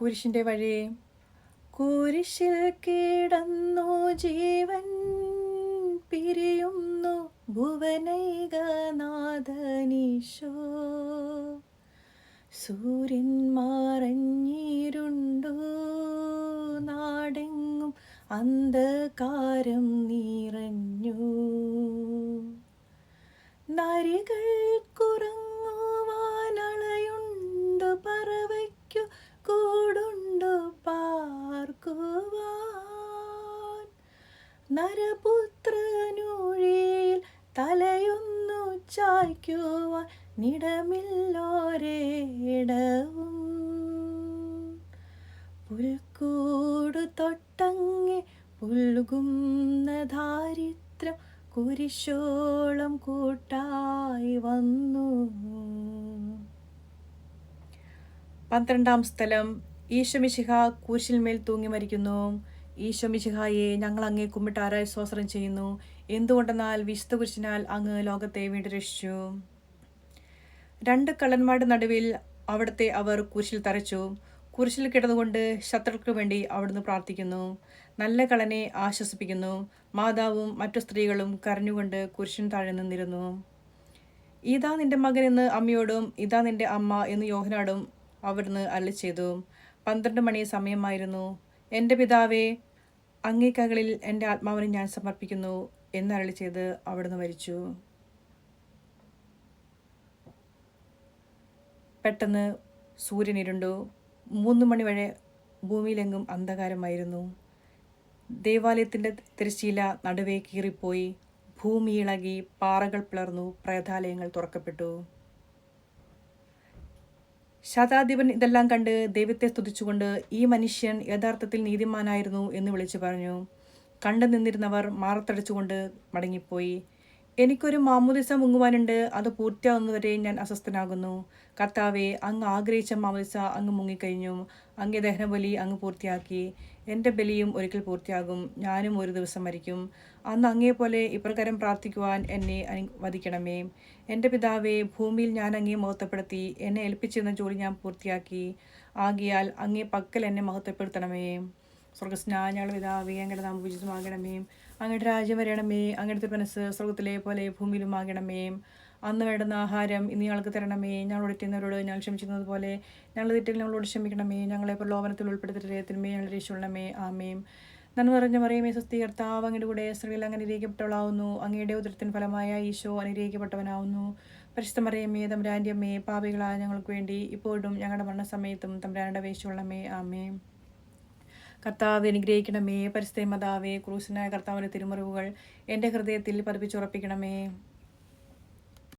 കുരിശിന്റെ വഴി. കുരിശിൽ കിടന്നു ജീവൻ പിരിയുന്നു ഭുവനൈകനാഥനീശോ സൂര്യൻ മറഞ്ഞിരുണ്ടു നാടെങ്ങും അന്ധകാരം നിറഞ്ഞു. നരികൾ കുറങ്ങുവാനളയുണ്ടു നരപുത്രനൂഴിയിൽ തലയൊന്നു ചായ്ക്കുവാൻ നിടമില്ലോരേടവും പുൽക്കൂടു തൊട്ടങ്ങി പുൽകുന്ന ദാരിദ്ര്യം കുരിശോളം കൂട്ടായി വന്നു. പന്ത്രണ്ടാം സ്ഥലം ഈശമിശിഹ കുരിശിൽമേൽ തൂങ്ങി മരിക്കുന്നു. ഈശോമിശിഹായെ ഞങ്ങൾ അങ്ങേ കുമ്മിട്ടാരായി സ്വസ്ത്രം ചെയ്യുന്നു. എന്തുകൊണ്ടെന്നാൽ വിശുദ്ധ കുരിശിനാൽ അങ്ങ് ലോകത്തെ വീണ്ടും രക്ഷിച്ചു. രണ്ട് കള്ളന്മാരുടെ നടുവിൽ അവിടുത്തെ അവർ കുരിശിൽ തറച്ചു. കുരിശിൽ കിടന്നുകൊണ്ട് ശത്രുക്കൾക്ക് വേണ്ടി അവിടുന്ന് പ്രാർത്ഥിക്കുന്നു. നല്ല കളനെ ആശ്വസിപ്പിക്കുന്നു. മാതാവും മറ്റു സ്ത്രീകളും കരഞ്ഞുകൊണ്ട് കുരിശിന് താഴെ നിന്നിരുന്നു. ഇതാ നിന്റെ മകൻ എന്ന് അമ്മയോടും ഇതാ നിന്റെ അമ്മ എന്ന് യോഹനാടും അവിടുന്ന് അരളി ചെയ്തു പന്ത്രണ്ട് മണി സമയമായിരുന്നു. എന്റെ പിതാവേ അങ്ങേക്കകളിൽ എന്റെ ആത്മാവിനെ ഞാൻ സമർപ്പിക്കുന്നു എന്നരളി ചെയ്ത് അവിടുന്ന് മരിച്ചു. പെട്ടെന്ന് സൂര്യൻ ഇരുണ്ടു. മൂന്ന് മണി വരെ ഭൂമിയിലെങ്ങും അന്ധകാരമായിരുന്നു. ദേവാലയത്തിന്റെ തിരശ്ശീല നടുവേ കീറിപ്പോയി. ഭൂമി ഇളകി പാറകൾ പിളർന്നു. പ്രേതാലയങ്ങൾ തുറക്കപ്പെട്ടു. ശതാധിപൻ ഇതെല്ലാം കണ്ട് ദൈവത്തെ സ്തുതിച്ചുകൊണ്ട് ഈ മനുഷ്യൻ യഥാർത്ഥത്തിൽ നീതിമാനായിരുന്നു എന്ന് വിളിച്ചു പറഞ്ഞു. കണ്ടു നിന്നിരുന്നവർ മാറത്തടിച്ചുകൊണ്ട് മടങ്ങിപ്പോയി. എനിക്കൊരു മാമുദിസ മുങ്ങുവാനുണ്ട്. അത് പൂർത്തിയാകുന്നവരെ ഞാൻ അസ്വസ്ഥനാകുന്നു. കർത്താവെ അങ്ങ് ആഗ്രഹിച്ച മാമുദിസ അങ്ങ് മുങ്ങിക്കഴിഞ്ഞു. അങ്ങേ ദഹനബലി അങ്ങ് പൂർത്തിയാക്കി. എന്റെ ബലിയും ഒരിക്കൽ പൂർത്തിയാകും. ഞാനും ഒരു ദിവസം മരിക്കും. അന്ന് അങ്ങേപോലെ ഇപ്രകാരം പ്രാർത്ഥിക്കുവാൻ എന്നെ വധിക്കണമേ എന്റെ പിതാവെ ഭൂമിയിൽ ഞാൻ അങ്ങേ മഹത്വപ്പെടുത്തി. എന്നെ ഏൽപ്പിച്ചിരുന്ന ജോലി ഞാൻ പൂർത്തിയാക്കി. ആകിയാൽ അങ്ങേ പക്കൽ എന്നെ മഹത്വപ്പെടുത്തണമേ. സ്വർഗസ്നാ ഞങ്ങൾ പിതാവേ ഞങ്ങളുടെ നാം പൂജിതമാകണമേ അങ്ങയുടെ രാജ്യം വരണമേ അങ്ങയുടെ മനസ്സ് സ്വർഗത്തിലെ പോലെ ഭൂമിയിലും ആകണമേ. അന്ന് വേണ്ടുന്ന ആഹാരം ഇന്ന് ഞങ്ങൾക്ക് തരണമേ. ഞങ്ങളോട് എത്തുന്നവരോട് ഞങ്ങൾ ക്ഷമിക്കുന്നത് പോലെ ഞങ്ങൾ തെറ്റുകൾ ഞങ്ങളോട് ക്ഷമിക്കണമേ. ഞങ്ങളെ പ്രലോഭനത്തിൽ ഉൾപ്പെടുത്തരുതേ തിന്മേ ഞങ്ങൾ രക്ഷിക്കണമേ. ആമേം നന്മ നിറഞ്ഞ മറിയമേ സ്വസ്ഥീകർത്താവ് അങ്ങയുടെ കൂടെ സ്ത്രീകൾ അങ്ങനെ അനുഗ്രഹിക്കപ്പെട്ടവളാവുന്നു. അങ്ങയുടെ ഉദരത്തിൻ ഫലമായ ഈശോ അനുഗ്രഹിക്കപ്പെട്ടവനാവുന്നു. പരിശുദ്ധ മറിയമ്മേ തമ്പുരാന്റെ അമ്മേ പാപികളായ ഞങ്ങൾക്ക് വേണ്ടി ഇപ്പോഴും ഞങ്ങളുടെ മരണസമയത്തും തമ്പുരാനുടെ വേശുള്ളമേ ആമേ കർത്താവ് അനുഗ്രഹിക്കണമേ. പരിസ്ഥിതി മതാവേ ക്രൂശനായ കർത്താവിന്റെ തിരുമുറിവുകൾ എന്റെ ഹൃദയത്തിൽ പതിപ്പിച്ചുറപ്പിക്കണമേ.